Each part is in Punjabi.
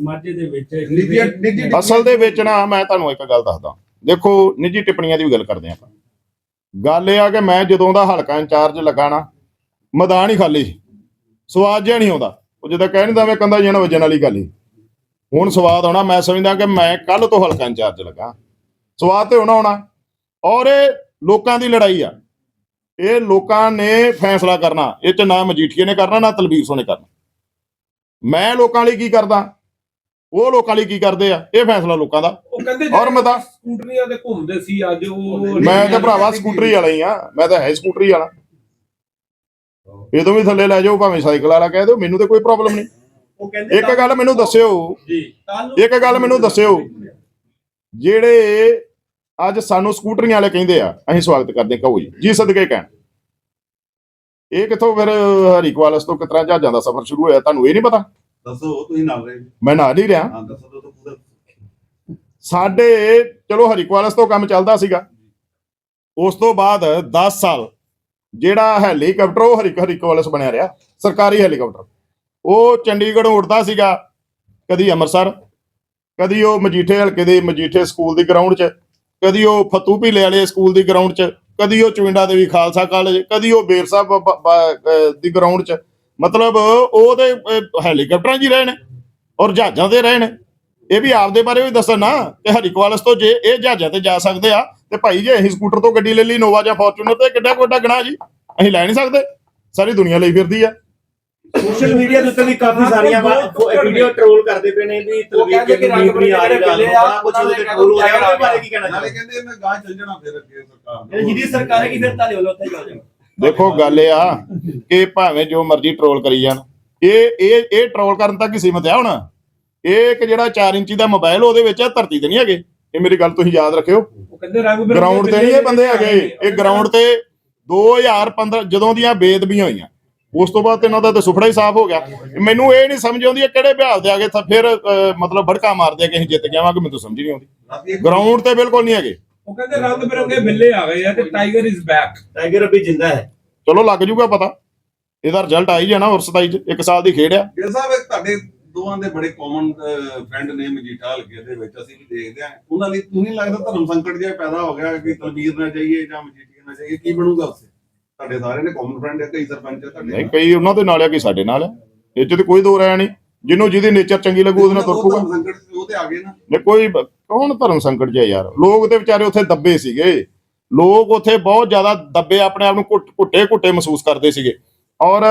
ਮਾਝੇ ਦੇ ਵਿੱਚ ਨਿੱਜੀ ਨਿੱਜੀ ਅਸਲ ਦੇ ਵਿੱਚ ਨਾ ਮੈਂ ਤੁਹਾਨੂੰ ਇੱਕ ਗੱਲ ਦੱਸਦਾ। ਦੇਖੋ ਨਿੱਜੀ ਟਿੱਪਣੀਆਂ ਦੀ ਵੀ ਗੱਲ ਕਰਦੇ ਆਪਾਂ। ਗੱਲ ਇਹ ਆ ਕਿ ਮੈਂ ਜਦੋਂ ਦਾ ਹਲਕਾ ਇੰਚਾਰਜ ਲੱਗਾ ਨਾ ਮੈਦਾਨ ਹੀ ਖਾਲੀ ਸਵਾਦ ਜਿਹਾ ਨਹੀਂ ਆਉਂਦਾ। ਉਹ ਜਦੋਂ ਕਹਿ ਨਹੀਂ ਦਵੇਂ ਕੰਦਾ ਜਣ ਵਜਣ ਵਾਲੀ ਗੱਲ ਹੀ। ਹੁਣ ਸਵਾਦ ਆਉਣਾ ਮੈਂ ਸਮਝਦਾ ਕਿ ਮੈਂ ਕੱਲ ਤੋਂ ਹਲਕਾ ਇੰਚਾਰਜ ਲੱਗਾ। ਸਵਾਦ ਤੇ ਹੋਣਾ ਆਉਣਾ ਔਰ ਇਹ ਲੋਕਾਂ ਦੀ ਲੜਾਈ ਆ। ਇਹ ਲੋਕਾਂ ਨੇ ਫੈਸਲਾ ਕਰਨਾ। ਇਹ ਚ ਨਾ ਮਜੀਠੀਏ ਨੇ ਕਰਨਾ ਨਾ ਤਲਬੀਰ ਸੋ ਨੇ ਕਰਨਾ। ਮੈਂ ਲੋਕਾਂ ਲਈ ਕੀ ਕਰਦਾ? ਉਹ ਲੋਕਾਂ ਲਈ ਕੀ ਕਰਦੇ ਆ? ਇਹ ਫੈਸਲਾ ਲੋਕਾਂ ਦਾ। ਉਹ ਕਹਿੰਦੇ ਔਰ ਮੈਂ ਤਾਂ- ਸਕੂਟਰੀਆਂ ਤੇ ਘੁੰਮਦੇ ਸੀ ਅੱਜ ਉਹ ਮੈਂ ਤਾਂ ਭਰਾਵਾ ਸਕੂਟਰੀ ਵਾਲਾ ਹੀ ਆ। ਮੈਂ ਤਾਂ ਹੈ ਸਕੂਟਰੀ ਵਾਲਾ। ਇਹ ਤੋਂ ਵੀ ਥੱਲੇ ਲੈ ਜਾਓ ਭਾਵੇਂ ਸਾਈਕਲ ਵਾਲਾ ਕਹਿ ਦਿਓ ਮੈਨੂੰ ਤੇ ਕੋਈ ਪ੍ਰੋਬਲਮ ਨਹੀਂ। ਇੱਕ ਗੱਲ ਮੈਨੂੰ ਦੱਸਿਓ। ਜੀ। ਇੱਕ ਗੱਲ ਮੈਨੂੰ ਦੱਸਿਓ। ਜਿਹੜੇ ਅੱਜ ਸਾਨੂੰ ਸਕੂਟਰੀਆਂ ਵਾਲੇ ਕਹਿੰਦੇ ਆ ਅਸੀਂ ਸਵਾਗਤ ਕਰਦੇ ਕਹੋ ਜੀ ਜੀ ਸਦਕੇ ਕਹਿਣ। ਇਹ ਕਿੱਥੋਂ ਫਿਰ ਹਰੀਕਵਾਲਸ ਤੋਂ ਕਿਤਰਾ ਜਹਾਜ਼ਾਂ ਦਾ ਸਫ਼ਰ ਸ਼ੁਰੂ ਹੋਇਆ ਤੁਹਾਨੂੰ ਇਹ ਨਹੀਂ ਪਤਾ? ਦੱਸੋ ਤੁਸੀਂ ਨਾਲ ਰਹੇ ਮੈਂ ਨਾਲ ਹੀ ਰਿਹਾ। ਹਾਂ ਦੱਸੋ ਤਾਂ ਪੂਰਾ ਸਾਡੇ ਚਲੋ ਹਰੀਕਵਾਲਸ ਤੋਂ ਕੰਮ ਚੱਲਦਾ ਸੀਗਾ। ਉਸ ਤੋਂ ਬਾਅਦ 10 ਸਾਲ ਜਿਹੜਾ ਹੈਲੀਕਾਪਟਰ ਉਹ ਹਰੀ ਹਰੀਕਵਾਲਸ ਬਣਿਆ ਰਿਹਾ ਸਰਕਾਰੀ ਹੈਲੀਕਾਪਟਰ। ਉਹ ਚੰਡੀਗੜ੍ਹੋਂ ਉੱਡਦਾ ਸੀਗਾ ਕਦੀ ਅੰਮ੍ਰਿਤਸਰ ਕਦੀ ਉਹ ਮਜੀਠੇ ਹਲਕੇ ਦੇ ਮਜੀਠੇ ਸਕੂਲ ਦੀ ਗਰਾਊਂਡ 'ਚ ਕਦੀ ਉਹ ਫਤੂਪੀਲੇ ਵਾਲੇ ਸਕੂਲ ਦੀ ਗਰਾਊਂਡ 'ਚ ਕਦੀ ਉਹ ਚੁਇੰਡਾ ਦੇਵੀ ਖਾਲਸਾ ਕਾਲਜ ਕਦੀ ਉਹ ਬੇਰ ਸਾਹਿਬ ਦੀ ਗਰਾਊਂਡ 'ਚ। ਮਤਲਬ ਉਹ ਤੇ ਹੈਲੀਕਾਪਟਰਾਂ 'ਚ ਹੀ ਰਹੇ ਨੇ ਔਰ ਜਹਾਜ਼ਾਂ ਤੇ ਰਹੇ ਨੇ ਇਹ ਵੀ ਆਪਦੇ ਬਾਰੇ ਵੀ ਦੱਸਣ ਨਾ ਕਿ ਹਰੀਕਵਾਲਸ ਤੋਂ ਜੇ ਇਹ ਜਹਾਜ਼ਾਂ ਤੇ ਜਾ ਸਕਦੇ ਆ ਤੇ ਭਾਈ ਜੇ ਅਸੀਂ ਸਕੂਟਰ ਤੋਂ ਗੱਡੀ ਲੈ ਲਈ ਨੋਵਾ ਜਾਂ ਫੋਰਚੂਨਰ ਤੇ ਕਿੱਡਾ ਕੋਡਾ ਗਣਾ ਜੀ? ਅਸੀਂ ਲੈ ਨਹੀਂ ਸਕਦੇ। ਸਾਰੀ ਦੁਨੀਆ ਲਈ ਫਿਰਦੀ ਆ। ਸੋਸ਼ਲ ਮੀਡੀਆ ਦੇ ਉੱਤੇ ਵੀ ਕਾਫੀ ਸਾਰੀਆਂ ਵੀਡੀਓ ਟ੍ਰੋਲ ਕਰਦੇ ਪਏ ਨੇ ਵੀ ਤਲਵੀਰ ਕਹਿੰਦੇ ਕਿ ਨੀਂਦ ਨਹੀਂ ਆ ਰਹੀ ਕੁਝ ਉਹਦੇ ਟ੍ਰੋਲ ਹੋ ਰਿਹਾ ਉਹਦੇ ਬਾਰੇ ਕੀ ਕਹਿਣਾ ਨਾਲੇ ਚਾਹੁੰਦੇ ਕਹਿੰਦੇ ਮੈਂ ਗਾਂ ਚੱਲ ਜਾਣਾ ਫਿਰ ਅੱਗੇ ਸਰਕਾਰ ਜਿਹਦੀ ਸਰਕਾਰ ਹੈ ਕਿ ਫਿਰ ਤਾਂ ਲਿਓ ਲੋ ਉੱਥੇ ਜਾ ਜਾਓ। ਦੇਖੋ ਗੱਲ ਇਹ ਆ ਕਿ ਭਾਵੇਂ ਜੋ ਮਰਜ਼ੀ ਟਰੋਲ ਕਰੀ ਜਾਣ। ਇਹ ਇਹ ਇਹ ਟਰੋਲ ਕਰਨ ਤੱਕ ਹੀ ਸੀਮਤ ਆ ਹੁਣ। ਇਹ ਇੱਕ ਜਿਹੜਾ 4 ਇੰਚੀ ਦਾ ਮੋਬਾਈਲ ਉਹਦੇ ਵਿੱਚ ਆ, ਧਰਤੀ ਤੇ ਨਹੀਂ ਹੈਗੇ। ਇਹ ਮੇਰੀ ਗੱਲ ਤੁਸੀਂ ਯਾਦ ਰੱਖਿਓ। ਗਰਾਊਂਡ ਤੇ ਨਹੀਂ ਇਹ ਬੰਦੇ ਹੈਗੇ। ਇਹ ਗਰਾਊਂਡ ਤੇ 2015 ਜਦੋਂ ਦੀਆਂ ਬੇਦਬੀਆਂ ਹੋਈਆਂ। ਉਸ ਤੋਂ ਬਾਅਦ ਤੇ ਇਹਨਾਂ ਦਾ ਤਾਂ ਸੁਫੜਾ ਹੀ ਸਾਫ਼ ਹੋ ਗਿਆ। ਮੈਨੂੰ ਇਹ ਨਹੀਂ ਸਮਝ ਆਉਂਦੀ ਇਹ ਕਿਹੜੇ ਬਿਹਾਲ ਦੇ ਆਗੇ ਤਾਂ ਫਿਰ ਮਤਲਬ ਭੜਕਾ ਮਾਰਦੇ ਆ ਕਿ ਅਸੀਂ ਜਿੱਤ ਜਾਵਾਂਗੇ ਮੈਨੂੰ ਸਮਝ ਨਹੀਂ ਆਉਂਦੀ। ਗਰਾਊਂਡ ਤੇ ਬਿਲਕੁਲ ਨਹੀਂ ਹੈਗੇ। ਉਹ ਕਹਿੰਦੇ ਰੰਗ ਬਿਰੰਗੇ ਬਿੱਲੇ ਆ ਗਏ ਆ ਤੇ ਟਾਈਗਰ ਇਜ਼ ਬੈਕ ਟਾਈਗਰ ਅਭੀ ਜਿੰਦਾ ਹੈ। ਚਲੋ ਲੱਗ ਜੂਗਾ ਪਤਾ। ਇਹਦਾ ਰਿਜ਼ਲਟ ਆ ਹੀ ਜਾਣਾ ਹੋਰ 27 ਚ ਇੱਕ ਸਾਲ ਦੀ ਖੇਡ ਆ। ਗਿਲ ਸਾਹਿਬ ਇੱਕ ਤੁਹਾਡੇ ਦੋਵਾਂ ਦੇ ਬੜੇ ਕਾਮਨ ਫਰੈਂਡ ਨੇ ਮਜੀਠਾ ਹਲਕੇ ਦੇ ਵਿੱਚ ਅਸੀਂ ਵੀ ਦੇਖਦੇ ਆ ਉਹਨਾਂ ਲਈ ਤੁਹਾਨੂੰ ਨਹੀਂ ਲੱਗਦਾ ਧਰਮ ਸੰਕਟ ਜਿਹਾ ਪੈਦਾ ਹੋ ਗਿਆ ਕਿ ਤਲਵੀਰ ਨਾ ਚਾਹੀਏ ਜਾਂ ਮਜੀਠੀਆ ਨਾ ਚਾਹੀਏ ਕੀ ਬਣੂਗਾ ਉਸੇ? ਤੁਹਾਡੇ ਸਾਰੇ ਨੇ ਕਾਮਨ ਫਰੈਂਡ ਹੈ ਕਈ ਸਰਪੰਚ ਹੈ ਤੁਹਾਡੇ ਨਹੀਂ ਕਈ ਉਹਨਾਂ ਦੇ ਨਾਲ ਆ ਕਈ ਸਾਡੇ ਨਾਲ ਆ। ਇਹ ਚ ਤੇ ਕੋਈ ਦੋ ਰਾਇਆ ਨਹੀਂ। ਜਿਹਨੂੰ ਜਿਹਦੀ ਨੇਚਰ ਚੰਗੀ ਲੱਗੂ ਉਹਦੇ ਨਾਲ ਤੁਰ ਉਹ ਪੂਗਾ ਧਰਮ ਸੰਕਟ ਉਹ ਤੇ ਆ ਗਏ ਨਾ। ਨੇ ਕੋਈ ਕੌਣ ਧਰਮ ਸੰਕਟ 'ਚ ਹੈ ਯਾਰ? ਲੋਕ ਤੇ ਵਿਚਾਰੇ ਉੱਥੇ ਦੱਬੇ ਸੀਗੇ। ਲੋਕ ਉੱਥੇ ਬਹੁਤ ਜ਼ਿਆਦਾ ਦੱਬੇ, ਆਪਣੇ ਆਪ ਨੂੰ ਘੁੱਟੇ ਘੁੱਟੇ ਮਹਿਸੂਸ ਕਰਦੇ ਸੀਗੇ। ਔਰ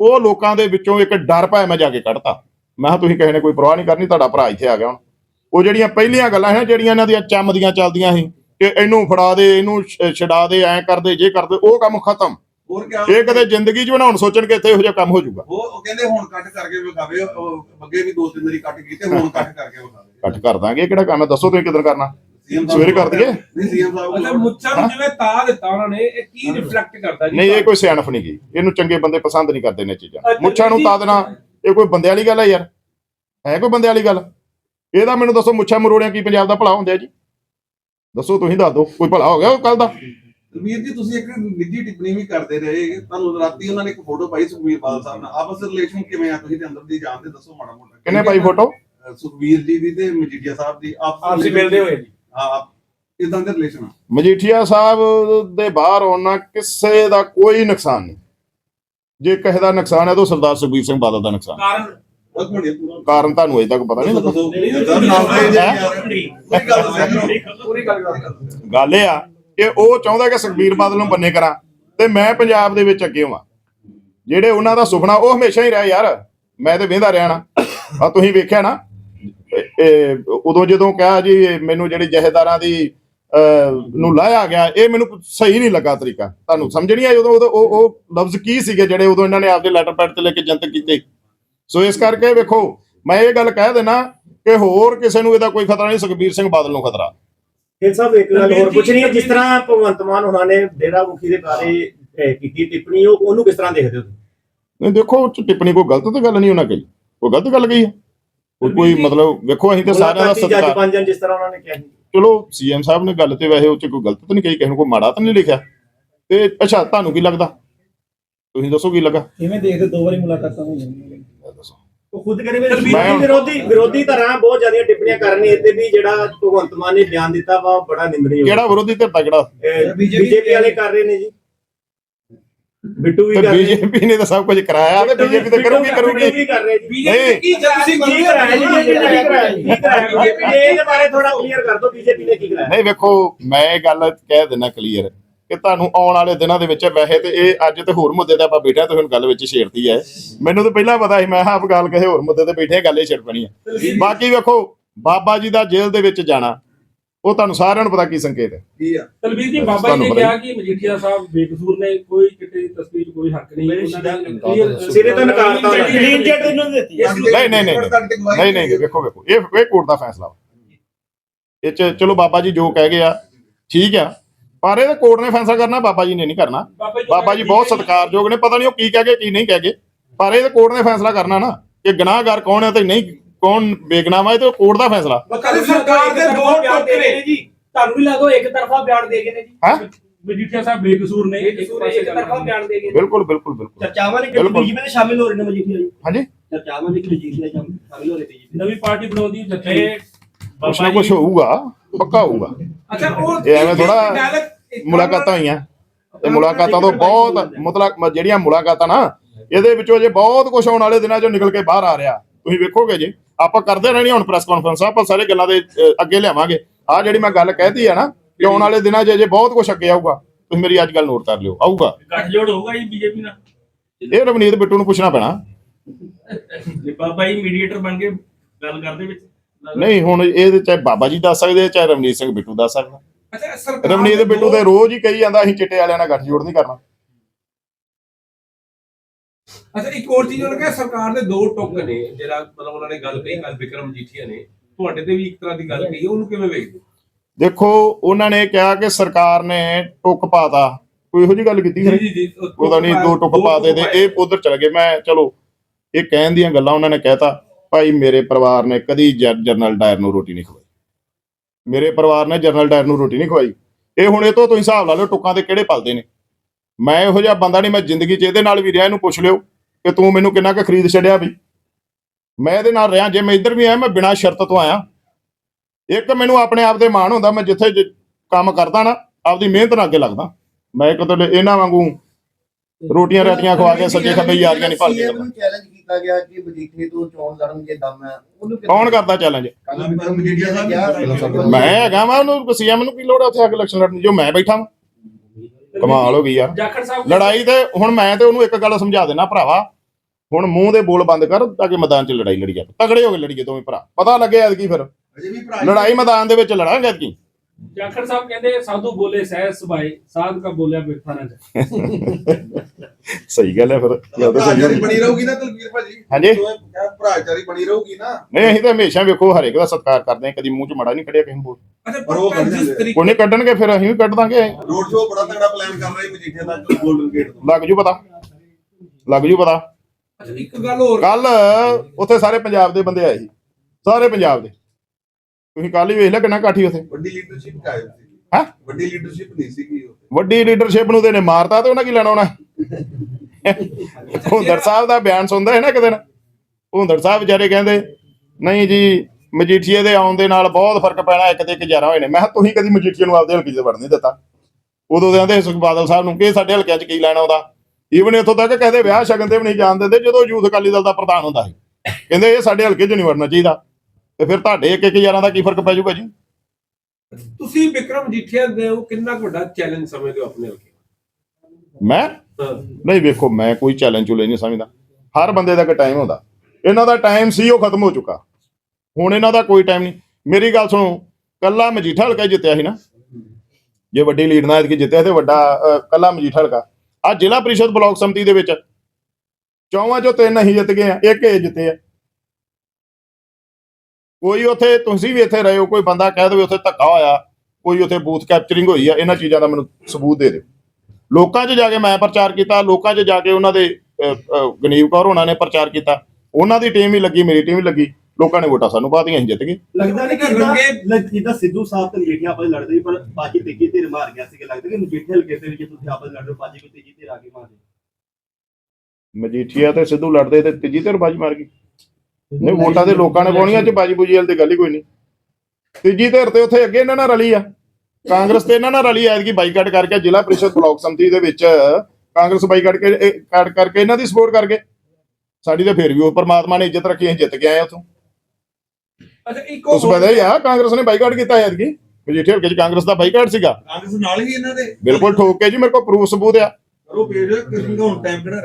ਉਹ ਲੋਕਾਂ ਦੇ ਵਿੱਚੋਂ ਇੱਕ ਡਰ ਭਾ ਮੈਂ ਜਾ ਕੇ ਕੱਢਤਾ। ਮੈਂ ਕਿਹਾ, ਤੁਸੀਂ ਕਿਸੇ ਨੇ ਕੋਈ ਪਰਵਾਹ ਨਹੀਂ ਕਰਨੀ, ਤੁਹਾਡਾ ਭਰਾ ਇੱਥੇ ਆ ਗਿਆ ਹੁਣ। ਉਹ ਜਿਹੜੀਆਂ ਪਹਿਲੀਆਂ ਗੱਲਾਂ ਹੈ ਜਿਹੜੀਆਂ ਇਹਨਾਂ ਦੀਆਂ ਚੰਮਦੀਆਂ ਚੱਲਦੀਆਂ ਸੀ ਕਿ ਇਹਨੂੰ ਫੜਾ ਦੇ, ਇਹਨੂੰ ਛਡਾ ਦੇ, ਐਂ ਕਰਦੇ ਜੇ ਕਰਦੇ ਉਹ ਕੰਮ ਖਤਮ। ਹੋਰ ਕਿਆ ਇਹ ਕਦੇ ਜ਼ਿੰਦਗੀ 'ਚ ਬਣਾਉਣ ਸੋਚਣ ਕਿ ਇੱਥੇ ਇਹੋ ਜਿਹਾ ਕੰਮ ਹੋ ਜਾਊਗਾ। ਉਹ ਕਹਿੰਦੇ ਹੁਣ ਕੱਟ ਕਰਕੇ ਵਿਖਾਵੇ ਉਹ ਅੱਗੇ ਵੀ ਦੋ ਤਿੰਨ ਵਾਰੀ ਕੱਟ ਕੀਤੇ ਹੁਣ ਕੱਟ ਕਰਕੇ ਵਿਖਾਵੇ। ਕੱਟ ਕਰ ਦਾਂਗੇ ਇਹ ਕਿਹੜਾ ਕੰਮ ਹੈ? ਦੱਸੋ ਤੁਸੀਂ ਕਿੱਧਰ ਕਰਨਾ? ਸਵੇਰੇ ਕਰ ਦਈਏ? ਨਹੀਂ ਸੀਐਮ ਸਾਹਿਬ ਅੱਛਾ ਮੁੱਛਾਂ ਨੂੰ ਜਿਵੇਂ ਤਾ ਦਿੱਤਾ ਉਹਨਾਂ ਨੇ ਇਹ ਕੀ ਰਿਫਲੈਕਟ ਕਰਦਾ ਜੀ ਨਹੀਂ ਇਹ ਕੋਈ ਸਿਆਣਪ ਨਹੀਂ ਗਈ ਇਹਨੂੰ ਚੰਗੇ ਬੰਦੇ ਪਸੰਦ ਨਹੀਂ ਕਰਦੇ ਨੇ ਚੀਜ਼ਾਂ। ਮੁੱਛਾਂ ਨੂੰ। ਤਾਂ ਦੇਣਾ ਇਹ ਕੋਈ ਬੰਦੇ ਵਾਲੀ ਗੱਲ ਹੈ ਯਾਰ। ਹੈ ਕੋਈ ਬੰਦੇ ਵਾਲੀ ਗੱਲ? ਇਹਦਾ ਮੈਨੂੰ ਦੱਸੋ ਮੁੱਛਾਂ ਮਰੋੜਿਆਂ ਕੀ ਪੰਜਾਬ ਦਾ ਭਲਾ ਹੁੰਦਾ ਜੀ? ਦੱਸੋ ਤੁਸੀਂ ਦੱਸ ਦਿਓ ਕੋਈ ਭਲਾ ਹੋ ਗਿਆ ਕੱਲ ਦਾ? ਵੀਰ ਜੀ ਤੁਸੀਂ ਇੱਕ ਨਿੱਜੀ ਟਿੱਪਣੀ ਵੀ ਕਰਦੇ ਰਹੇ ਤੁਹਾਨੂੰ ਰਾਤੀ ਉਹਨਾਂ ਨੇ ਇੱਕ ਫੋਟੋ ਪਾਈ ਸੁਖਵੀਰ ਬਾਦਲ ਸਾਹਿਬ ਨਾਲ। ਆਪਸ ਰਿਲੇਸ਼ਨ ਕਿਵੇਂ ਆ? ਤੁਸੀਂ ਤੇ ਅੰਦਰ ਦੀ ਜਾਣਦੇ ਦੱਸੋ ਮਾੜਾ ਮੋਟਾ। ਕਿੰਨੇ ਪਾਈ ਫੋਟੋ ਸੁਖਵੀਰ ਜੀ ਦੀ ਤੇ ਮਜੀਠੀਆ ਸਾਹਿਬ ਦੀ। ਆਪਸੀ ਮਿਲਦੇ ਹੋਏ ਜੀ। ਹਾਂ ਇਦਾਂ ਦੇ ਰਿਲੇਸ਼ਨ ਆ? ਮਜੀਠੀਆ ਸਾਹਿਬ ਦੇ ਬਾਹਰ ਆਉਣਾ ਕਿਸੇ ਦਾ ਕੋਈ ਨੁਕਸਾਨ ਨਹੀਂ। ਜੇ ਕਿਸੇ ਦਾ ਨੁਕਸਾਨ ਹੈ ਤਾਂ ਸਰਦਾਰ ਸੁਖਬੀਰ ਸਿੰਘ ਬਾਦਲ ਦਾ ਨੁਕਸਾਨ ਕਾਰਨ? ਤੁਹਾਨੂੰ ਅਜੇ ਤੱਕ ਪਤਾ ਨਹੀਂ ਲੱਗਾ। ਗੱਲ ਇਹ ਆ ਕਿ ਉਹ ਚਾਹੁੰਦਾ ਕਿ ਸੁਖਬੀਰ ਬਾਦਲ ਨੂੰ ਬੰਨੇ ਕਰਾਂ ਤੇ ਮੈਂ ਪੰਜਾਬ ਦੇ ਵਿੱਚ ਅੱਗੇ ਹੋਵਾਂ। ਜਿਹੜੇ ਉਹਨਾਂ ਦਾ ਸੁਪਨਾ ਉਹ ਹਮੇਸ਼ਾ ਹੀ ਰਿਹਾ ਯਾਰ। ਮੈਂ ਤੇ ਵੇਂਦਾ ਰਿਹਾ ਨਾ। ਆ ਤੁਸੀਂ ਵੇਖਿਆ ਨਾ? ਇਹ- ਉਦੋਂ ਜਦੋਂ ਕਿਹਾ ਜੀ ਮੈਨੂੰ ਜਿਹੜੀ ਜਹੇਦਾਰਾਂ ਦੀ ਅਹ, ਨੂੰ ਲਾਇਆ ਗਿਆ ਇਹ ਮੈਨੂੰ ਸਹੀ ਨਹੀਂ ਲੱਗਾ ਤਰੀਕਾ। ਤੁਹਾਨੂੰ ਸਮਝ ਨਹੀਂ ਆਈ ਉਦੋਂ ਉਦੋਂ ਉਹ ਉਹ ਲਫ਼ਜ਼ ਕੀ ਸੀਗੇ ਜਿਹੜੇ ਉਦੋਂ ਇਹਨਾਂ ਨੇ ਆਪਦੇ ਲੈਟਰ ਪੈਡ ਤੇ ਲੈ ਕੇ ਜਨਤਕ ਕੀਤੇ? ਸੋ ਇਸ ਕਰਕੇ ਵੇਖੋ ਮੈਂ ਇਹ ਗੱਲ ਕਹਿ ਦੇਣਾ ਕਿ ਹੋਰ ਕਿਸੇ ਨੂੰ ਇਹਦਾ ਕੋਈ ਖਤਰਾ ਨਹੀਂ ਸੁਖਬੀਰ ਸਿੰਘ ਬਾਦਲ ਨੂੰ ਖਤਰਾ। ਫਿਰ ਸਾਹਿਬ ਇੱਕ ਗੱਲ ਹੋਰ ਪੁੱਛਣੀ ਹੈ ਜਿਸ ਤਰ੍ਹਾਂ ਭਗਵੰਤ ਮਾਨ ਉਹਨਾਂ ਨੇ ਡੇਰਾ ਮੁਖੀ ਦੇ ਬਾਰੇ ਕੀਤੀ ਟਿੱਪਣੀ ਉਹ ਉਹਨੂੰ ਕਿਸ ਤਰ੍ਹਾਂ ਦੇਖਦੇ ਹੋ ਤੁਸੀਂ? ਨਹੀਂ ਦੇਖੋ ਉਹ 'ਚ ਟਿੱਪਣੀ ਕੋਈ ਗਲਤ ਤਾਂ ਗੱਲ ਨਹੀਂ ਉਹਨਾਂ ਕਹੀ। ਕੋਈ ਗਲਤ ਗੱਲ ਕਹੀ ਹੈ। ਕੋਈ ਕੋਈ ਮਤਲਬ ਵੇਖੋ ਅਸੀਂ ਤਾਂ ਸਾਰਿਆਂ ਦਾ ਜੱਜ ਸਤਿਕਾਰ ਪੰਜਨ ਜਿਸ ਤਰ੍ਹਾਂ ਉਹਨਾਂ ਨੇ ਕਿਹਾ ਸੀ। ਚਲੋ ਸੀਐਮ ਸਾਹਿਬ ਨੇ ਗੱਲ ਤੇ ਵੈਸੇ ਉਹ ਚ ਕੋਈ ਗਲਤ ਤਾਂ ਨਹੀਂ ਕਹੀ ਕਿਸੇ ਨੂੰ ਕੋਈ ਮਾੜਾ ਤਾਂ ਨਹੀਂ ਲਿਖਿਆ। ਤੇ ਅੱਛਾ ਤੁਹਾਨੂੰ ਕੀ ਲੱਗਦਾ? ਤੁਸੀਂ ਦੱਸੋ ਕੀ ਲੱਗਾ? ਕਿਵੇਂ ਦੇਖਦੇ ਦੋ ਵਾਰੀ ਮੁਲਾਕਾਤਾਂ ਹੋਈਆਂ ਨੇ। ਦੱਸੋ ਉਹ ਖੁਦ ਕਰੇ ਹੁਣ- ਵਿਰੋਧੀ ਵਿਰੋਧੀ ਧਿਰਾਂ ਬਹੁਤ ਜ਼ਿਆਦੀਆਂ ਟਿੱਪਣੀਆਂ ਕਰ ਰਹੀਆਂ ਤੇ ਵੀ ਜਿਹੜਾ ਭਗਵੰਤ ਮਾਨ ਨੇ ਬਿਆਨ ਦਿੱਤਾ ਵਾ ਉਹ ਬੜਾ ਨਿੰਦਣਯੋਗ ਕਿਹੜਾ ਵਿਰੋਧੀ ਧਿਰ ਦਾ ਕਿਹੜਾ ਬੀਜੇਪੀ ਵਾਲੇ ਕਰ ਰਹੇ ਨੇ ਜੀ। ਬਿੱਟੂ ਵੀ ਕਰ ਰਹੇ ਬੀਜੇਪੀ ਨੇ ਤਾਂ ਸਭ ਕੁਝ ਕਰਾਇਆ ਤੇ ਬੀਜੇਪੀ ਤਾਂ ਕਰੂਗੀ ਕਰੂਗੀ। ਬਿੱਟੂ ਵੀ ਕਰ ਰਹੇ ਜੀ। ਬੀਜੇਪੀ ਕੀ ਤੁਸੀਂ ਜੀ ਬੀਜੇਪੀ ਨੇ ਕੀ ਕਰਾਇਆ ਕੀ ਕਰਾਇਆ ਬੀਜੇਪੀ ਨੇ ਇਹਦੇ ਬਾਰੇ ਥੋੜਾ ਕਲੀਅਰ ਕਰ ਦਿਓ ਬੀਜੇਪੀ ਨੇ ਕੀ ਕਰਾਇਆ। ਨਹੀਂ ਵੇਖੋ ਮੈਂ ਇਹ ਗੱਲ ਕਹਿ ਦਿੰਦਾ ਕਲੀਅਰ ਕਿ ਤੁਹਾਨੂੰ ਆਉਣ ਵਾਲੇ ਦਿਨਾਂ ਦੇ ਵਿੱਚ ਵੈਸੇ ਤੇ ਇਹ ਅੱਜ ਤੇ ਹੋਰ ਮੁੱਦੇ ਤੇ ਆਪਾਂ ਬੈਠੇ ਤੇ ਹੁਣ ਗੱਲ ਵਿੱਚ ਛੇੜਤੀ ਹੈ। ਮੈਨੂੰ ਤਾਂ ਪਹਿਲਾਂ ਪਤਾ ਸੀ ਮੈਂ ਆਪ ਗੱਲ ਕਿਸੇ ਹੋਰ ਮੁੱਦੇ ਤੇ ਬੈਠੇ ਗੱਲ ਇਹ ਛੇੜ ਪੈਣੀ ਹੈ। ਬਾਕੀ ਵੇਖੋ ਬਾਬਾ ਜੀ ਦਾ ਜੇਲ੍ਹ ਦੇ ਵਿੱਚ ਜਾਣਾ ਉਹ ਤੁਹਾਨੂੰ ਸਾਰਿਆਂ ਨੂੰ ਪਤਾ ਕੀ ਸੰਕੇਤ ਹੈ। ਕੀ ਆ? ਤਲਵੀਰ ਜੀ ਬਾਬਾ ਜੀ ਨੇ ਕਿਹਾ ਕਿ ਮਜੀਠੀਆ ਸਾਹਿਬ ਬੇਕਸੂਰ ਨੇ ਕੋਈ ਚਿੱਟੇ ਦੀ ਤਸਵੀਰ ਕੋਈ ਹੱਕ ਨਹੀਂ ਉਹਨਾਂ ਨੇ ਸਿਰੇ ਤੋਂ ਨਕਾਰਤਾ ਨੇ। Clean chit ਇਹਨੂੰ ਦਿੱਤੀ। ਹੈ। ਨਹੀਂ ਨਹੀਂ ਨਹੀਂ ਨਹੀਂ ਵੇਖੋ ਵੇਖੋ। ਇਹ ਇਹ ਕੋਰਟ ਦਾ ਫੈਸਲਾ ਇਹ ਚ ਚਲੋ ਬਾਬਾ ਜੀ ਜੋ ਕਹਿ ਗਏ ਆ ਠੀਕ ਆ। ਪਰ ਇਹ ਕੋਰਟ ਨੇ ਫੈਸਲਾ ਕਰਨਾ ਬਾਬਾ ਜੀ ਨੇ ਨਹੀਂ ਕਰਨਾ। ਬਾਬਾ ਜੀ ਬਹੁਤ ਸਤਿਕਾਰਯੋਗ ਨੇ ਪਤਾ ਨਹੀਂ ਉਹ ਕੀ ਕਹਿ ਗਏ ਕੀ ਨਹੀਂ ਕਹਿ ਗਏ। ਪਰ ਇਹ ਕੋਰਟ ਨੇ ਫੈਸਲਾ ਕਰਨਾ ਨਾ ਕਿ ਗੁਨਾਹਗਾਰ ਕੌਣ ਹੈ ਤੇ ਨਹੀਂ ਕੌਣ ਬੇਗਨਾਮਾ ਹੈ ਤੇ ਕੋਰਟ ਦਾ ਫੈਸਲਾ। ਬਕਾਇਦਾ ਸਰਕਾਰ ਦੇ ਦੋ ਟੋਕੇ ਨੇ ਜੀ। ਤੁਹਾਨੂੰ ਵੀ ਲੱਗਦਾ ਇੱਕ ਤਰਫਾ ਬਿਆਨ ਦੇ ਗਏ ਨੇ ਜੀ? ਹੈਂ? ਮਜੀਠੀਆ ਸਾਹਿਬ ਬੇਕਸੂਰ ਨੇ ਇੱਕ ਪਾਸੇ ਇੱਕ ਤਰਫਾ ਬਿਆਨ ਦੇ ਗਏ ਨੇ। ਬਿਲਕੁਲ ਬਿਲਕੁਲ ਬਿਲਕੁਲ। ਚਰਚਾਵਾਂ ਨੇ ਬਿਲਕੁਲ। ਬੀਜੇਪੀ ਦੇ ਸ਼ਾਮਿਲ ਹੋ ਰਹੇ ਨੇ ਮਜੀਠੀਆ ਜੀ? ਹਾਂਜੀ। ਚਰਚਾਵਾਂ ਨੇ ਕਿ ਮਜੀਠੀਆ ਸ਼ਾਮਿਲ ਹੋ ਰਹੇ ਬੀਜੇਪੀ ਨਵੀਂ ਪਾਰਟੀ ਬਣਾਉਂਦੀ ਜੱਥੇ। ਕੁਛ ਨਾ ਕੁਛ ਹੋਊਗਾ। ਪੱਕਾ ਹੋਊਗਾ। ਅੱਛਾ ਉਹ ਇਹ ਐਵੇਂ ਥੋੜ੍ਹਾ ਮੁਲਾਕਾਤਾਂ ਹੋਈਆਂ। ਤੇ ਮੁਲਾਕਾਤਾਂ ਤੋਂ ਬਹੁਤ ਮਤਲਬ ਜਿਹੜੀਆਂ ਮੁਲਾਕਾਤਾਂ ਨਾ ਇਹਦੇ ਵਿੱਚੋਂ ਜੇ ਬਹੁਤ ਕੁਝ ਆਉਣ ਵਾਲੇ ਦਿਨਾਂ 'ਚੋਂ ਨਿਕਲ ਕੇ ਬਾਹਰ ਆ ਰਿਹਾ। ਤੁਸੀਂ ਵੇਖੋਗੇ ਜੀ ਆਪਾਂ ਕਰਦੇ ਰਹਿਣੀ ਹੁਣ ਪ੍ਰੈਸ ਕਾਨਫਰੰਸ ਆਪਾਂ ਸਾਰੇ ਗੱਲਾਂ ਦੇ ਅੱਗੇ ਲਿਆਵਾਂਗੇ। ਆ ਜਿਹੜੀ ਮੈਂ ਗੱਲ ਕਹਿਤੀ ਆ ਨਾ ਕਿ ਆਉਣ ਵਾਲੇ ਦਿਨਾਂ 'ਚ ਜੇ ਬਹੁਤ ਕੁਝ ਅੱਗੇ ਆਊਗਾ ਤੁਸੀਂ ਮੇਰੀ ਅੱਜ ਗੱਲ ਨੋਟ ਕਰ ਲਿਓ। ਆਊਗਾ। ਗੱਠਜੋੜ ਹੋਊਗਾ ਜੀ ਬੀਜੇਪੀ ਨਾਲ? ਇਹ ਰਵਨੀਤ ਬਿੱਟੂ ਨੂੰ ਪੁੱਛਣਾ ਪੈਣਾ। ਜੇ ਬਾਬਾ ਜੀ ਮੀਡੀਏਟਰ ਬਣ ਕੇ ਗੱਲ ਕਰਦੇ ਵਿੱਚ। ਨਹੀਂ ਹੁਣ ਇਹ ਚਾਹੇ ਬਾਬਾ ਜੀ ਦੱਸ ਸਕਦੇ ਆ, ਚਾਹੇ ਰਵਨੀਤ ਸਿੰਘ ਬਿੱਟੂ ਦੱਸ ਸਕਦਾ। ਅੱਛਾ ਸਰਕਾਰ ਦੇ ਬਿੱਟੂ ਦੋ- ਤੇ ਰੋਜ਼ ਹੀ ਕਹੀ ਜਾਂਦਾ ਅਸੀਂ ਚਿੱਟੇ ਵਾਲਿਆਂ ਨਾਲ ਗੱਠਜੋੜ ਨਹੀਂ ਕਰਨਾ। ਅੱਛਾ ਇੱਕ ਹੋਰ ਚੀਜ਼ ਉਹਨਾਂ ਕਿਹਾ ਸਰਕਾਰ ਦੇ ਦੋ ਟੁੱਕ ਨੇ ਜਿਹੜਾ ਮਤਲਬ ਉਹਨਾਂ ਨੇ ਗੱਲ ਕਹੀ ਕੱਲ ਵਿਕਰਮ ਜੀਠੀਆ ਨੇ ਤੁਹਾਡੇ ਤੇ ਵੀ ਇੱਕ ਤਰ੍ਹਾਂ ਦੀ ਗੱਲ ਕਹੀ ਹੈ, ਉਹਨੂੰ ਕਿਵੇਂ ਵੇਖਦੇ? ਦੇਖੋ ਉਹਨਾਂ ਨੇ ਕਿਹਾ ਕਿ ਸਰਕਾਰ ਨੇ ਟੁੱਕ ਪਾਤਾ। ਕੋਈ ਇਹੋ ਜੀ ਗੱਲ ਕੀਤੀ ਹੈ ਜੀ ਨਹੀਂ ਦੋ ਟੁੱਕ ਪਾਤੇ ਤੇ ਇਹ ਉਧਰ ਚਲੇ ਗਏ। ਮੈਂ ਚਲੋ ਇਹ ਕਹਿਣ ਦੀਆਂ ਗੱਲਾਂ ਉਹਨਾਂ ਨੇ ਕਹਿਤਾ। ਭਾਈ ਮੇਰੇ ਪਰਿਵਾਰ ਨੇ ਕਦੀ ਜਨਰਲ ਡਾਇਰ ਨੂੰ ਰੋਟੀ ਨਹੀਂ ਖਵਾਈ। ਮੇਰੇ ਪਰਿਵਾਰ ਨੇ ਜਨਰਲ ਡਾਇਰ ਨੂੰ ਰੋਟੀ ਨਹੀਂ ਖਵਾਈ। ਇਹ ਹੁਣ ਇਹ ਤੋਂ ਤੁਸੀਂ ਹਿਸਾਬ ਲਾ ਲਓ ਟੁੱਕਾਂ ਦੇ ਕਿਹੜੇ ਪਲਦੇ ਨੇ। ਮੈਂ ਇਹੋ ਜਿਹਾ ਬੰਦਾ ਨਹੀਂ, ਮੈਂ ਜ਼ਿੰਦਗੀ 'ਚ ਇਹਦੇ ਨਾਲ ਵੀ ਰਿਹਾ, ਇਹਨੂੰ ਪੁੱਛ ਲਿਓ ਕਿ ਤੂੰ ਮੈਨੂੰ ਕਿੰਨਾ ਕੁ ਖਰੀਦ ਛੱਡਿਆ ਵੀ ਮੈਂ ਇਹਦੇ ਨਾਲ ਰਿਹਾ, ਜੇ ਮੈਂ ਇੱਧਰ ਵੀ ਆਇਆ, ਮੈਂ ਬਿਨਾਂ ਸ਼ਰਤ ਤੋਂ ਆਇਆ। ਇੱਕ ਮੈਨੂੰ ਆਪਣੇ ਆਪ ਤੇ ਮਾਣ ਹੁੰਦਾ, ਮੈਂ ਜਿੱਥੇ ਕੰਮ ਕਰਦਾ ਨਾ, ਆਪਦੀ ਮਿਹਨਤ ਨਾਲ ਅੱਗੇ ਲੱਗਦਾ। ਮੈਂ ਕਿਤੇ ਇਹਨਾਂ ਵਾਂਗੂ ਰੋਟੀਆਂ ਰਾਟੀਆਂ ਖਵਾ ਕੇ ਸੱਜੇ ਖੱਬੇ ਯਾਰੀਆਂ ਨਹੀਂ ਭਾਲਦੇ ਨੂੰ ਕੀਤਾ ਗਿਆ ਕਿ ਮਜੀਠੇ ਤੋਂ ਚੋਣ ਲੜਨ ਜੇ ਦਮ ਹੈ ਉਹਨੂੰ ਕੌਣ ਕਰਦਾ ਚੈਲੰਜ ਮਜੀਠੀਆ ਸਾਹਿਬ ਮੈਂ ਹੈਗਾ ਵਾ ਉਹਨੂੰ ਸੀਐਮ ਨੂੰ ਕੀ ਲੋੜ ਹੈ ਉੱਥੇ ਕੇ ਇਲੈਕਸ਼ਨ ਲੜਨ ਦੀ? ਜੋ ਮੈਂ ਬੈਠਾ ਵਾਂ। ਕਮਾਲ ਹੋ ਗਈ ਯਾਰ। ਜਾਖੜ ਸਾਹਿਬ ਲੜਾਈ ਤੇ ਹੁਣ ਮੈਂ ਤੇ ਉਹਨੂੰ ਇੱਕ ਗੱਲ ਸਮਝਾ ਦੇਣਾ ਭਰਾਵਾ। ਹੁਣ ਮੂੰਹ ਦੇ ਬੋਲ ਬੰਦ ਕਰ ਤਾਂ ਕਿ ਮੈਦਾਨ 'ਚ ਲੜਾਈ ਲੜੀ ਜਾਵੇ। ਤਗੜੇ ਹੋ ਕੇ ਲੜੀਏ ਦੋਵੇਂ ਭਰਾ। ਪਤਾ ਲੱਗੇ ਐਤਕੀ ਫਿਰ। ਅਜੇ ਵੀ ਭਰਾ ਲੜਾਈ ਮੈਦਾਨ ਦੇ ਵਿੱਚ ਲੜਾਂਗੇ ਐਤਕੀ। ਜਾਖੜ ਸਾਹਿਬ ਕਹਿੰਦੇ ਸਾਧੂ ਬੋਲੇ ਸਹਿ ਸੁਭਾਏ ਸਾਧ ਕਾ ਬੋਲਿਆ ਬਿਰਥਾ ਨਾ ਜਾਏ। ਸਹੀ ਗੱਲ ਹੈ ਫਿਰ ਗੱਲ ਤਾਂ ਸਹੀ ਭਰਾਚਾਰੀ ਹੈ। ਬਣੀ ਰਹੂਗੀ ਨਾ ਤਲਵੀਰ ਭਾਜੀ। ਹਾਂਜੀ? ਭਰਾਚਾਰੀ ਬਣੀ ਰਹੂਗੀ ਨਾ। ਨਹੀਂ ਅਸੀਂ ਤਾਂ ਹਮੇਸ਼ਾ ਵੇਖੋ ਹਰੇਕ ਦਾ ਸਤਿਕਾਰ ਕਰਦੇ ਹਾਂ ਕਦੀ ਮੂੰਹ 'ਚ ਮੜਾ ਨਹੀਂ ਕੱਢਿਆ ਕਿਸੇ ਨੂੰ ਬੋਲ ਅੱਛਾ ਪਰ ਉਹ ਜਿਸ। ਤਰੀਕੇ ਕੱਢਣਗੇ ਫਿਰ ਅਸੀਂ ਵੀ ਕੱਢ ਦਾਂਗੇ। ਰੋਡ ਸ਼ੋਅ ਬੜਾ ਤਗੜਾ ਪਲਾਨ ਕਰ ਰਹੀ ਮਜੀਠੀਆ ਦਾ ਗੋਲਡਨ ਗੇਟ ਤੋਂ। ਲੱਗ ਜੂ ਪਤਾ। ਲੱਗ ਜੂ ਪਤਾ। ਅੱਛਾ ਇੱਕ ਗੱਲ ਹੋਰ। ਕੱਲ ਉੱਥੇ ਸਾਰੇ ਪੰਜਾਬ ਦੇ ਬੰਦੇ ਆਏ ਸੀ। ਸਾਰੇ ਪੰਜਾਬ ਦੇ। ਤੁਸੀਂ ਕੱਲ ਹੀ ਵੇਖ ਲਿਆ ਕਿੰਨਾ ਇਕੱਠੀ ਉੱਥੇ। ਵੱਡੀ ਲੀਡਰਸ਼ਿਪ ਕਾਇਮ ਸੀ ਹੈਂ? ਵੱਡੀ ਲੀਡਰਸ਼ਿਪ ਨਹੀਂ ਸੀਗੀ ਉੱਥੇ ਵੱਡੀ ਲੀਡਰਸ਼ਿਪ ਨੂੰ ਤੇ ਨੇ ਮਾਰਤਾ ਤੇ ਉਹਨਾਂ ਕੀ ਲੈਣਾ ਹੋਣਾ? ਹੁੰਦਰ ਸਾਹਿਬ ਦਾ ਬਿਆਨ ਸੁਣਦਾ ਹੈ ਨਾ ਕਿਤੇ ਨਾ ਹੁੰਦਰ ਸਾਹਿਬ ਵਿਚਾਰੇ ਕਹਿੰਦੇ ਨਹੀਂ ਜੀ ਮਜੀਠੀਏ ਦੇ ਆਉਣ ਦੇ ਨਾਲ ਬਹੁਤ ਫ਼ਰਕ ਪੈਣਾ ਇੱਕ ਤੇ ਇੱਕ ਗਿਆਰਾਂ ਹੋਏ ਨੇ। ਮੈਂ ਤੁਸੀਂ ਕਦੀ ਮਜੀਠੀਏ ਨੂੰ ਆਪਦੇ ਹਲਕੇ 'ਚ ਵੜਨ ਨਹੀਂ ਦਿੱਤਾ? ਉਦੋਂ ਦੇ ਆਂਦੇ ਸੁਖ ਬਾਦਲ ਸਾਹਿਬ ਨੂੰ ਕਿ ਸਾਡੇ ਹਲਕਿਆਂ 'ਚ ਕੀ ਲੈਣਾ ਉਹਦਾ? ਈਵਨ ਇੱਥੋਂ ਤੱਕ ਕਹਿੰਦੇ ਵਿਆਹ ਸ਼ਗਨ ਤੇ ਵੀ ਨਹੀਂ ਜਾਣ ਦਿੰਦੇ ਜਦੋਂ ਯੂਥ ਅਕਾਲੀ ਦਲ ਦਾ ਪ੍ਰਧਾਨ ਹੁੰਦਾ ਸੀ। ਕਹਿੰਦੇ ਇਹ ਸਾਡੇ ਹਲਕੇ 'ਚ ਨਹੀਂ ਵੜਨਾ ਚਾਹੀਦਾ। ਤੇ ਫਿਰ ਤੁਹਾਡੇ ਇੱਕ ਇੱਕ ਗਿਆਰਾਂ ਦਾ ਕੀ ਫ਼ਰਕ ਪੈ ਜਾਊਗਾ ਜੀ? ਤੁਸੀਂ ਵਿਕਰਮ ਜੀਠੀਆ ਦੇ ਉਹ ਕਿੰਨਾ ਕੁ ਵੱਡਾ ਚੈਲੰਜ ਸਮਝਦੇ ਹੋ ਆਪਣੇ ਹਲਕੇ ਮੈਂ? ਨਹੀਂ ਵੇਖੋ ਮੈਂ ਕੋਈ ਚੈਲੰਜ ਚੁਲੇ ਨਹੀਂ ਸਮਝਦਾ। ਹਰ ਬੰਦੇ ਦਾ ਇੱਕ ਟਾਈਮ ਹੁੰਦਾ। ਇਹਨਾਂ ਦਾ ਟਾਈਮ ਸੀ ਉਹ ਖਤਮ ਹੋ ਚੁੱਕਾ। ਹੁਣ ਇਹਨਾਂ ਦਾ ਕੋਈ ਟਾਈਮ ਨਹੀਂ। ਮੇਰੀ ਗੱਲ ਸੁਣੋ ਕੱਲਾ ਮਜੀਠਾ ਹਲਕਾ ਹੀ ਜਿੱਤਿਆ ਸੀ ਨਾ। ਜੇ ਵੱਡੀ ਲੀਡ ਨਾਲ ਐਤਕੀ ਜਿੱਤਿਆ ਤੇ ਵੱਡਾ ਅ, ਕੱਲਾ ਮਜੀਠਾ ਹਲਕਾ। ਆ ਜ਼ਿਲ੍ਹਾ ਪ੍ਰੀਸ਼ਦ ਬਲਾਕ ਸੰਮਤੀ ਦੇ ਵਿੱਚ ਚੌਵਾਂ ਚੋਂ ਤਿੰਨ ਅਸੀਂ ਜਿੱਤ ਗਏ ਆ ਇੱਕ ਇਹ ਜਿੱਤੇ ਆ। ਕੋਈ ਉੱਥੇ ਤੁਸੀਂ ਵੀ ਇੱਥੇ ਰਹੇ ਹੋ ਕੋਈ ਬੰਦਾ ਕਹਿ ਦੇਵੇ ਉੱਥੇ ਧੱਕਾ ਹੋਇਆ ਕੋਈ ਉੱਥੇ ਬੂਥ ਕੈਪਚਰਿੰਗ ਹੋਈ ਆ ਇਹਨਾਂ ਚੀਜ਼ਾਂ ਦਾ ਮੈਨੂੰ ਸਬੂਤ ਦੇ ਦਿਓ। ਲੋਕਾਂ 'ਚ ਜਾ ਕੇ ਮੈਂ ਪ੍ਰਚਾਰ ਕੀਤਾ ਲੋਕਾਂ 'ਚ ਜਾ ਕੇ ਉਹਨਾਂ ਦੇ ਗਨੀਵ ਕੌਰ ਹੋਣਾ ਨੇ ਪ੍ਰਚਾਰ ਕੀਤਾ ਉਹਨਾਂ ਦੀ ਟੀਮ ਵੀ ਲੱਗੀ ਮੇਰੀ ਟੀਮ ਵੀ ਲੱਗੀ ਲੋਕਾਂ ਨੇ ਵੋਟਾਂ ਸਾਨੂੰ ਪਾਤੀਆਂ ਅਸੀਂ ਜਿੱਤ ਗਏ। ਲੱਗਦਾ ਨਹੀਂ ਕਿ ਰੰਗੇ- ਜਿੱਦਾਂ ਸਿੱਧੂ ਸਾਹਿਬ ਤੇ ਮਜੀਠੀਆ ਆਪਸ ਲੜਦੇ ਸੀ, ਪਰ ਬਾਕੀ ਤੇਜੀ ਧਿਰ ਮਾਰ ਗਿਆ ਸੀ ਕਿ ਲੱਗਦਾ ਕਿ ਮਜੀਠੀਆ ਹਲਕੇ ਦੇ ਵਿੱਚ ਤੁਸੀਂ ਆਪਸ ਲੜ ਰਹੇ ਹੋ ਬਾਕੀ ਕੋਈ ਤੇਜੀ ਧਿਰ ਆ ਕੇ ਮਾਰ ਦੇ ਮਜੀਠੀਆ ਤੇ ਸਿੱਧੂ ਲੜਦੇ ਤੇ ਤੀਜੀ ਧਿਰ ਬਾਜੀ ਮਾਰ ਗਈ। ਨਹੀਂ ਵੋਟਾਂ ਦੇ ਲੋਕਾਂ ਨੇ ਪਾਉਣੀਆਂ ਚ ਬਾਜੀ ਬੂਜੀ ਵਾਲੀ ਤੇ ਗੱਲ ਹੀ ਕੋਈ ਨਹੀਂ। ਤੀਜੀ ਧਿਰ ਤੇ ਉੱਥੇ ਅੱਗੇ ਇਹਨਾਂ ਨਾਲ ਰਲੀ ਆ। ਕਾਂਗਰਸ ਤੇ ਇਹਨਾਂ ਨਾਲ ਰਲੀ ਐਤਕੀ ਬਾਈਕਾਟ ਕਰਕੇ ਜ਼ਿਲ੍ਹਾ ਪ੍ਰੀਸ਼ਦ ਬਲਾਕ ਸੰਮਤੀ ਦੇ ਵਿੱਚ ਕਾਂਗਰਸ ਬਾਈਕਾਟ ਕਾਟ ਕਰਕੇ ਇਹਨਾਂ ਦੀ ਸਪੋਰਟ ਕਰਕੇ। ਸਾਡੀ ਤਾਂ ਫੇਰ ਵੀ ਉਹ ਪਰਮਾਤਮਾ ਨੇ ਇੱਜ਼ਤ ਰੱਖੀ ਅਸੀਂ ਜਿੱਤ ਕੇ ਆਏ ਉੱਥੋਂ। ਅੱਛਾ ਇੱਕ ਉਸ ਪਤਾ ਹੀ ਆ ਕਾਂਗਰਸ ਨੇ ਬਾਈਕਾਟ ਕੀਤਾ ਐਤਕੀ। ਮਜੀਠੇ ਹਲਕੇ ਚ ਕਾਂਗਰਸ ਦਾ ਬਾਈਕਾਟ ਸੀਗਾ। ਕਾਂਗਰਸ ਨਾਲ ਹੀ ਇਹਨਾਂ ਦੇ। ਬਿਲਕੁਲ ਠੋਕ ਕੇ ਜੀ ਮੇਰੇ ਕੋਲ ਪ੍ਰੂਫ ਸਬੂਤ ਆ।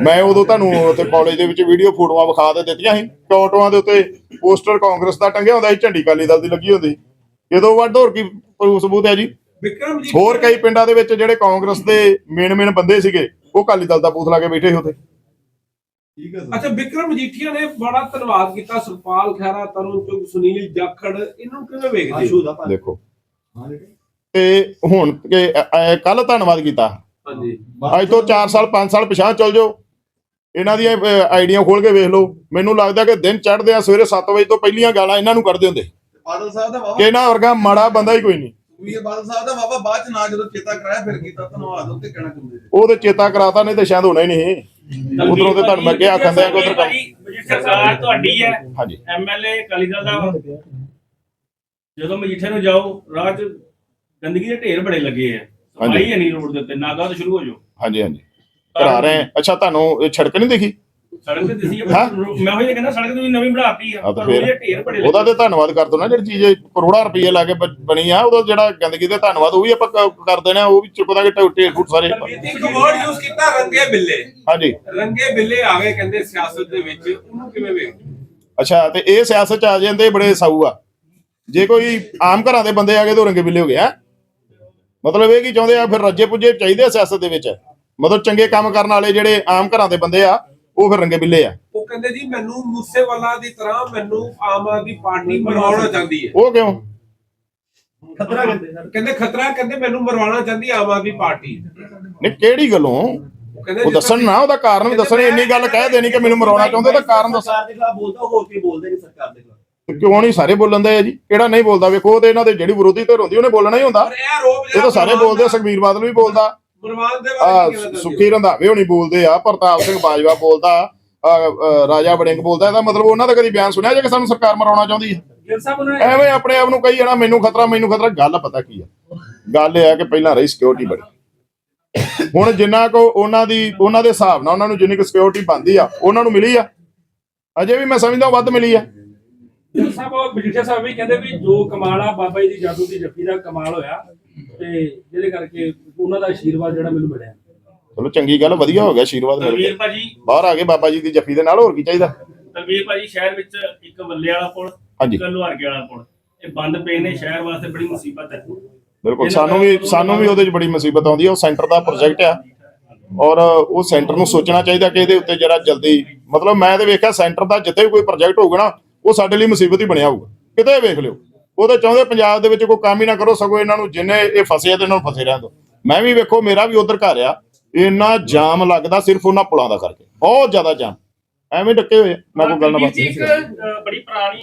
ਮੈਂ ਉਦੋਂ ਤੁਹਾਨੂੰ ਉੱਥੇ ਕਾਲਜ ਦੇ ਵਿੱਚ ਵੀਡੀਓ ਫੋਟੋਆਂ ਵਿਖਾ ਦੇ ਦਿੱਤੀਆਂ ਸੀ। ਟੋਟੋਆਂ ਦੇ ਉੱਤੇ ਪੋਸਟਰ ਕਾਂਗਰਸ ਦਾ ਟੰਗਿਆ ਹੁੰਦਾ ਸੀ ਝੰਡੀ ਕਾਲੀ ਦਲ ਦੀ ਲੱਗੀ ਹੁੰਦੀ। ਜਦੋਂ ਵੱਡ ਹੋਰ ਕੀ ਪ੍ਰੂਫ ਸਬੂਤ ਹੈ ਜੀ? ਵਿਕਰਮ ਜੀ ਹੋਰ ਕਈ ਪਿੰਡਾਂ ਦੇ ਵਿੱਚ ਜਿਹੜੇ ਕਾਂਗਰਸ ਦੇ ਮੇਨ ਮੇਨ ਬੰਦੇ ਸੀਗੇ ਉਹ ਕਾਲੀ ਦਲ ਦਾ ਬੂਥ ਲਾ ਕੇ ਬੈਠੇ ਸੀ ਉੱਥੇ। ਠੀਕ ਹੈ ਸਰ। ਅੱਛਾ ਵਿਕਰਮ ਮਜੀਠੀਆ ਨੇ ਬੜਾ ਧੰਨਵਾਦ ਕੀਤਾ। ਸੁਪਾਲ ਖਹਿਰਾ ਤਰੁਣ ਚੁਗ ਸੁਨੀਲ ਜਾਖੜ ਇਹਨਾਂ ਕਿਵੇਂ ਵੇਖਦੇ। ਦੇਖੋ। ਤੇ ਹੁਣ ਕੱਲ ਧੰਨਵਾਦ ਕੀਤਾ। ਅੱਜ ਤੋਂ 4 ਸਾਲ 5 ਸਾਲ ਪਿਛਾਂ ਚੱਲ ਜਾਓ। ਇਹਨਾਂ ਦੀਆਂ ਆਈਡੀਆਂ ਖੋਲ ਕੇ ਵੇਖ ਲਓ। ਮੈਨੂੰ ਲੱਗਦਾ ਕਿ ਦਿਨ ਚੜ੍ਹਦੇ ਆ ਸਵੇਰੇ 7 ਵਜੇ ਤੋਂ ਪਹਿਲੀਆਂ ਗਾਲਾਂ ਇਹਨਾਂ ਨੂੰ ਕੱਢਦੇ ਹੁੰਦੇ। ਬਾਦਲ ਸਾਹਿਬ ਦਾ ਵਾਵਾ ਇਹਨਾਂ ਵਰਗਾ ਮਾੜਾ ਬੰਦਾ ਹੀ ਕੋਈ ਨਹੀਂ। ਵੀਰ ਬਾਦਲ ਸਾਹਿਬ ਦਾ ਵਾਵਾ ਬਾਅਦ ਚ ਨਾ ਜਦੋਂ ਚੇਤਾ ਕਰਾਇਆ ਫਿਰ ਕੀਤਾ ਧੰਨਵਾਦ। ਉੱਤੇ ਕਹਿਣਾ ਚਾਹੁੰਦੇ ਉਹ ਤੇ ਚੇਤਾ ਕਰਾਤਾ ਨਹੀਂ ਤੇ ਸ਼ਾਇਦ ਹੋਣਾ ਹੀ ਨਹੀਂ। ਉਧਰੋਂ ਤੇ ਤੁਹਾਨੂੰ ਮੈਂ ਕਿਹਾ ਆਖੰਦੇ ਆ ਕਿ ਉਧਰ ਕੰਮ ਸਰਕਾਰ ਤੁਹਾਡੀ ਹੈ। ਹਾਂਜੀ। ਐਮਐਲਏ ਅਕਾਲੀ ਦਲ ਦਾ। ਵਾ। ਜਦੋਂ ਮਜੀਠੇ ਨੂੰ ਜਾਓ ਰਾਹ 'ਚ ਗੰਦਗੀ ਦੇ ਢੇਰ ਬੜੇ ਲੱਗੇ ਆ। ਸਫ਼ਾਈ ਹੈ ਨਹੀਂ ਰੋਡ ਦੇ ਉੱਤੇ ਨਾਗਾ ਤੋਂ ਸ਼ੁਰੂ ਹੋ ਜਾਓ। ਹਾਂਜੀ ਹਾਂਜੀ। ਕਰਾ ਰਹੇ ਆ। ਅੱਛਾ ਤੁਹਾਨੂੰ ਇਹ ਸੜਕ ਨਹੀਂ ਦਿਖੀ? ਸੜਕ ਤੇ ਦਿਸੀ ਹਾਂ? ਮੈਂ ਉਹ ਕਹਿੰਦਾ ਸੜਕ ਤੇ ਵੀ ਨਵੀਂ ਬਣਾਤੀ ਆ ਹਾਂ ਤਾਂ ਪਰ ਉਹਦੇ ਫਿਰ। ਢੇਰ ਬੜੇ ਉਹਦਾ ਤੇ ਧੰਨਵਾਦ ਕਰ ਦੋ ਨਾ ਜਿਹੜੀ ਚੀਜ਼ ਕਰੋੜਾਂ ਰੁਪਏ ਲਾ ਕੇ ਬ- ਬਣੀ ਆ ਉਹਦਾ ਜਿਹੜਾ ਗੰਦਗੀ ਤੇ ਧੰਨਵਾਦ ਉਹ ਵੀ ਆਪਾਂ ਕ- ਕਰ ਦੇਣਾ ਉਹ ਵੀ ਚੁੱਕ ਦਾਂਗੇ ਢੇਰ ਫੁੱਟ ਸਾਰੇ। ਇੱਕ ਵਰਡ ਯੂਜ਼ ਕੀਤਾ ਰੰਗੇ ਬਿੱਲੇ। ਹਾਂਜੀ। ਰੰਗੇ ਬਿੱਲੇ ਆ ਗਏ ਕਹਿੰਦੇ ਸਿਆਸਤ ਦੇ ਵਿੱਚ ਉਹਨੂੰ ਕਿਵੇਂ ਵੇਖਦੇ? ਹੋ? ਅੱਛਾ ਤੇ ਇਹ ਸਿਆਸਤ ਚ ਆ ਜਾਂਦੇ ਇਹ ਬੜੇ ਸਾਊ ਆ। ਜੇ ਕੋਈ ਆਮ ਘਰਾਂ ਦੇ ਬੰਦੇ ਆ ਗਏ ਤਾਂ ਉਹ ਰੰਗੇ ਬਿੱਲੇ ਹੋ ਗਏ ਆ ਮਤਲਬ ਇਹ ਕੀ ਚਾਹੁੰਦੇ ਆ ਫਿਰ ਰੱਜੇ ਪੁੱਜੇ ਚਾਹੀਦੇ ਆ ਸਿਆਸਤ ਦੇ ਵਿੱਚ? ਮਤਲਬ ਚੰਗੇ ਕੰਮ ਕਰਨ ਵਾਲੇ ਜਿਹੜੇ ਆਮ ਘਰਾਂ ਦੇ ਬੰਦੇ ਆ ਉਹ ਫਿਰ ਰੰਗੇ ਬਿੱਲੇ ਆ। ਉਹ ਕਹਿੰਦੇ ਜੀ ਮੈਨੂੰ ਮੂਸੇਵਾਲਾ ਦੀ ਤਰ੍ਹਾਂ ਮੈਨੂੰ ਆਮ ਆਦਮੀ ਪਾਰਟੀ ਮਰਵਾਉਣਾ ਚਾਹੁੰਦੀ ਹੈ। ਉਹ ਕਿਉਂ? ਖਤਰਾ ਕਹਿੰਦੇ ਸਰ ਕਹਿੰਦੇ ਖਤਰਾ ਕਹਿੰਦੇ ਮੈਨੂੰ ਮਰਵਾਉਣਾ ਚਾਹੁੰਦੀ ਆਮ ਆਦਮੀ ਪਾਰਟੀ। ਨਹੀਂ ਕਿਹੜੀ ਗੱਲੋਂ? ਉਹ ਦੱਸਣ ਨਾ ਉਹਦਾ ਕਾਰਨ ਵੀ ਦੱਸਣ ਇੰਨੀ ਗੱਲ ਕਹਿ ਦੇਣੀ ਕਿ ਮੈਨੂੰ ਮਰਾਉਣਾ ਚਾਹੁੰਦੇ ਤਾਂ ਕਾਰਨ ਦੱਸ ਸਰਕਾਰ ਦੇ ਖਿਲਾਫ ਬੋਲਦਾ ਹੋਰ ਕੀ ਬੋਲਦੇ ਨਹੀਂ ਸਰਕਾਰ ਦੇ ਖਿਲਾਫ? ਕਿਉਂ ਨਹੀਂ? ਸਾਰੇ ਬੋਲਣ ਦੇ ਆ ਜੀ। ਕਿਹੜਾ ਨਹੀਂ ਬੋਲਦਾ? ਵੇਖੋ ਉਹ ਤੇ ਇਹਨਾਂ ਦੇ ਜਿਹੜੀ ਵਿਰੋਧੀ ਧਿਰ ਹੁੰਦੀ ਉਹਨੇ ਬੋਲਣਾ ਹੀ ਹੁੰਦਾ। ਇਹ ਤਾਂ ਸਾਰੇ ਬੋਲਦੇ ਆ ਸੁਖਬੀਰ ਬਾਦਲ ਵੀ ਬੋਲਦਾ। ਦੇ ਬਾਰੇ? ਸੁਖੀ ਰੰਧਾਵੇ ਹੋਣੀ ਬੋਲਦੇ ਆ ਪ੍ਰਤਾਪ ਸਿੰਘ ਬਾਜਵਾ ਬੋਲਦਾ ਰਾਜਾ ਵੜਿੰਗ ਬੋਲਦਾ। ਇਹਦਾ ਮਤਲਬ ਉਹਨਾਂ ਦਾ ਕਦੀ ਬਿਆਨ ਸੁਣਿਆ ਜੇ ਕਿ ਸਾਨੂੰ ਸਰਕਾਰ ਮਰਾਉਣਾ ਚਾਹੁੰਦੀ ਹੈ? ਐਵੇਂ ਆਪਣੇ ਆਪ ਨੂੰ ਕਹੀ ਜਾਣਾ ਮੈਨੂੰ ਖਤਰਾ ਮੈਨੂੰ ਖਤਰਾ। ਗੱਲ ਪਤਾ ਕੀ ਆ? ਗੱਲ ਇਹ ਆ ਕਿ ਪਹਿਲਾਂ ਰਹੀ ਸਿਕਿਉਰਿਟੀ ਬੜੀ। ਹੁਣ ਜਿੰਨਾ ਕੋ ਉਹਨਾਂ ਦੀ ਉਹਨਾਂ ਦੇ ਹਿਸਾਬ ਨਾਲ ਉਹਨਾਂ ਨੂੰ ਜਿੰਨੀ ਕੁ ਸਿਕਿਉਰਿਟੀ ਬੰਦੀ ਆ ਉਹਨਾਂ ਨੂੰ ਮਿਲੀ ਆ। ਅਜੇ ਵੀ ਮੈਂ ਸਮਝਦਾ ਵੱਧ ਮਿਲੀ ਆ। ਗਿੱਲ ਸਾਹਿਬ ਉਹ ਮਜੀਠੀਆ ਸਾਹਿਬ ਵੀ ਕਹਿੰਦੇ ਵੀ ਜੋ ਕਮਾਲ ਆ ਬਾਬਾ ਜੀ ਦੀ ਜਾਦੂ ਦੀ ਜੱਫੀ ਦਾ ਕਮਾਲ ਹੋਇਆ ਤੇ ਜਿਹਦੇ ਕਰਕੇ ਉਹਨਾਂ ਦਾ ਆਸ਼ੀਰਵਾਦ ਜਿਹੜਾ ਮੈਨੂੰ ਮਿਲਿਆ। ਚਲੋ ਚੰਗੀ ਗੱਲ ਵਧੀਆ ਹੋ ਗਿਆ ਆਸ਼ੀਰਵਾਦ ਮਿਲ ਤਲਵੀਰ ਗਿਆ ਭਾਜੀ। ਬਾਹਰ ਆ ਗਏ ਬਾਬਾ ਜੀ ਦੀ ਜੱਫੀ ਦੇ ਨਾਲ ਹੋਰ ਕੀ ਚਾਹੀਦਾ? ਤਲਵੀਰ ਭਾਜੀ ਸ਼ਹਿਰ ਵਿੱਚ ਇੱਕ ਵੱਲੇ ਵਾਲਾ ਪੁਲ ਹਾਂਜੀ। ਇੱਕ ਲੋਹਾਰਕੇ ਵਾਲਾ ਪੁਲ। ਇਹ ਬੰਦ ਪਏ ਨੇ ਸ਼ਹਿਰ ਵਾਸਤੇ ਬੜੀ ਮੁਸੀਬਤ ਹੈ। ਬਿਲਕੁਲ ਸਾਨੂੰ ਵੀ ਸਾਨੂੰ ਵੀ ਉਹਦੇ 'ਚ ਬੜੀ ਮੁਸੀਬਤ ਆਉਂਦੀ ਹੈ ਉਹ ਸੈਂਟਰ ਦਾ ਪ੍ਰੋਜੈਕਟ ਆ। ਔਰ ਉਹ ਸੈਂਟਰ ਨੂੰ ਸੋਚਣਾ ਚਾਹੀਦਾ ਕਿ ਇਹਦੇ ਉੱਤੇ ਜਰਾ ਜਲਦੀ ਮਤਲਬ ਮੈਂ ਤੇ ਵੇਖਿਆ ਸੈਂਟਰ ਦਾ ਜਿੱਥੇ ਵੀ ਕੋਈ ਪ੍ਰੋਜੈਕਟ ਹੋਊਗਾ ਨਾ ਉਹ ਸਾਡੇ ਲਈ ਮੁਸੀਬਤ ਹੀ ਬਣਿਆ ਹੋਊਗਾ। ਕਿਤੇ ਵੇਖ ਲਿਓ ਉਹ ਤਾਂ ਚਾਹੁੰਦੇ ਪੰਜਾਬ ਦੇ ਵਿੱਚ ਕੋਈ ਕੰਮ ਹੀ ਨਾ ਕਰੋ ਸਗੋਂ ਇਹਨਾਂ ਨੂੰ ਜਿੰਨੇ ਇਹ ਫਸੇ ਆ ਤੇ ਇਹਨਾਂ ਨੂੰ ਫਸੇ ਰਹਿਣ ਦਿਓ। ਮੈਂ ਵੀ ਵੇਖੋ ਮੇਰਾ ਵੀ ਉਧਰ ਘਰ ਆ ਇੰਨਾ ਜਾਮ ਲੱਗਦਾ ਸਿਰਫ ਉਹਨਾਂ ਪੁਲਾਂ ਦਾ ਕਰਕੇ ਬਹੁਤ ਜ਼ਿਆਦਾ ਜਾਮ। ਐਵੇਂ ਡੱਕੇ ਹੋਏ। ਮੈਂ ਕੋਈ ਗੱਲ ਨਾ ਬਾਤ ਨਹੀਂ ਬੜੀ ਪੁਰਾਣੀ